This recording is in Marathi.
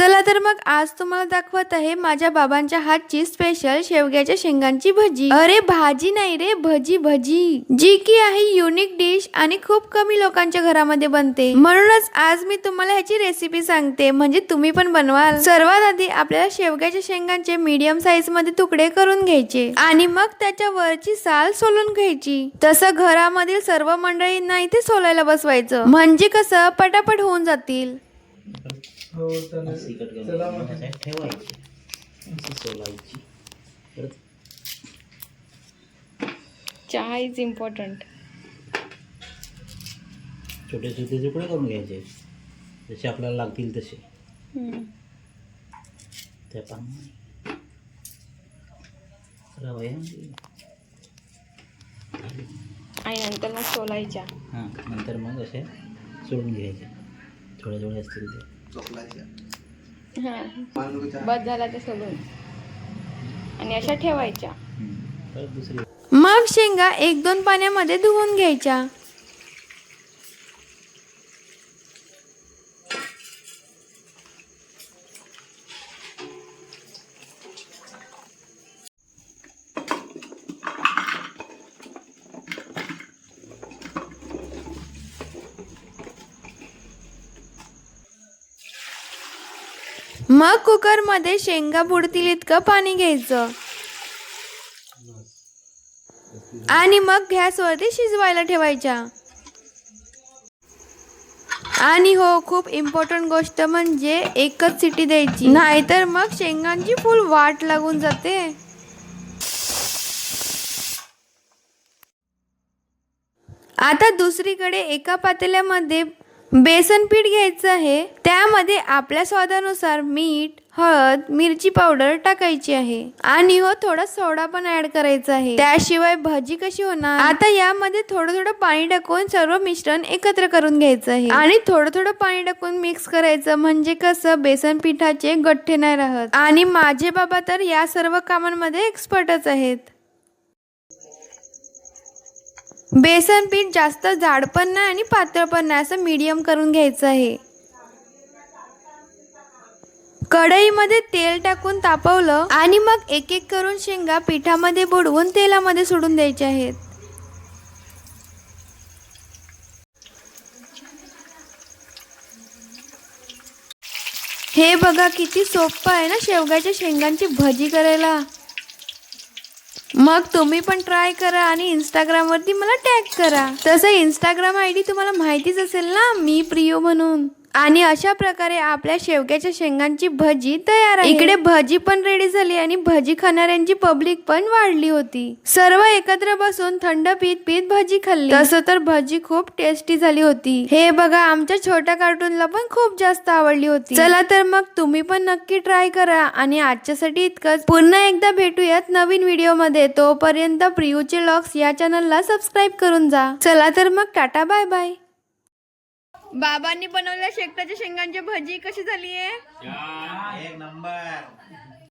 चला तर मग आज तुम्हाला दाखवत आहे माझ्या बाबांच्या हातची स्पेशल शेवग्याच्या शेंगांची भजी. अरे भाजी नाही रे भजी भजी. जी की आहे युनिक डिश आणि खूप कमी लोकांच्या घरामध्ये बनते. म्हणूनच आज मी तुम्हाला ह्याची रेसिपी सांगते. म्हणजे तुम्ही पण बनवाल. सर्वात आधी आपल्याला शेवग्याच्या शेंगांचे मीडियम साईजमध्ये तुकडे करून घ्यायचे. आणि मग त्याच्या वरची साल सोलून घ्यायची. तसं घरामधील सर्व मंडळींना इथे सोलायला बसवायचं. म्हणजे कसं? पटापट होऊन जातील. हो चालेल सिकट करून चला मग. त्याच्यात ठेवायची. अशी सोलायची. परत चहा इज इम्पॉर्टंट छोटे छोटे तुकडे करून घ्यायचे. जसे आपल्याला लागतील तसे. त्या पानं रवया आणि नंतर मग सोलायच्या. हां नंतर मग असे सोडून घ्यायचे. थोडे थोडे असतील ते. बस झाला ते आणि अशा ठेवायच्या. मग शेंगा एक दोन पाण्यामध्ये धुवून घ्यायच्या. मग कुकरमध्ये शेंगा बुडतील इतकं पाणी घ्यायचं. आणि मग गॅसवरती शिजवायला ठेवायच्या. आणि हो खूप इम्पॉर्टंट गोष्ट म्हणजे एकच सिटी द्यायची. नाहीतर मग शेंगांची फुल वाट लागून जाते. आता दुसरीकडे एका पातेल्यामध्ये बेसन पीठ घ्यायचं आहे. त्यामध्ये आपल्या स्वादानुसार मीठ हळद मिरची पावडर टाकायची आहे. आणि हो थोडा सोडा पण ऍड करायचा आहे. त्याशिवाय भाजी कशी होणार? आता यामध्ये थोडं थोडं पाणी टाकून सर्व मिश्रण एकत्र करून घ्यायचं आहे. आणि थोडं थोडं पाणी टाकून मिक्स करायचं म्हणजे कसं? बेसन पिठाचे गठ्ठे नाही राहत. आणि माझे बाबा तर या सर्व कामांमध्ये एक्सपर्टच आहेत. बेसन पीठ जास्त जाड पण नाही आणि पातळ पण नाही असं मीडियम करून घ्यायचं आहे. कढईमध्ये तेल टाकून तापवलं आणि मग एक एक करून शेंगा पिठामध्ये बुडवून तेलामध्ये सोडून द्यायचे आहेत. हे बघा किती सोपं आहे ना शेवगाच्या शेंगांची भजी करायला. मग तुम्ही पण ट्राय करा आणि इंस्टाग्रामवरती मला टॅग करा. तसं इंस्टाग्राम आय डी तुम्हाला माहितीच असेल ना मी प्रियो म्हणून. आणि अशा प्रकारे आपल्या शेवग्याच्या शेंगांची भजी तयार आहे. इकडे भजी पण रेडी झाली आणि भजी खाणाऱ्यांची पब्लिक पण वाढली होती. सर्व एकत्र बसून थंड पीत पीत भजी खाल्ली. तसं तर भजी खूप टेस्टी झाली होती. हे बघा आमच्या छोट्या कार्टूनला पण खूप जास्त आवडली होती. चला तर मग तुम्ही पण नक्की ट्राय करा आणि आजच्यासाठी इतकंच. पुन्हा एकदा भेटूयात नवीन व्हिडिओमध्ये तोपर्यंत प्रियूचे लॉक्स या चॅनलला सबस्क्राईब करून जा. चला तर मग टाटा बाय बाय बाबांनी बनवलेल्या शेकटाच्या शेंगांची भजी कशी झाली आहे एक नंबर.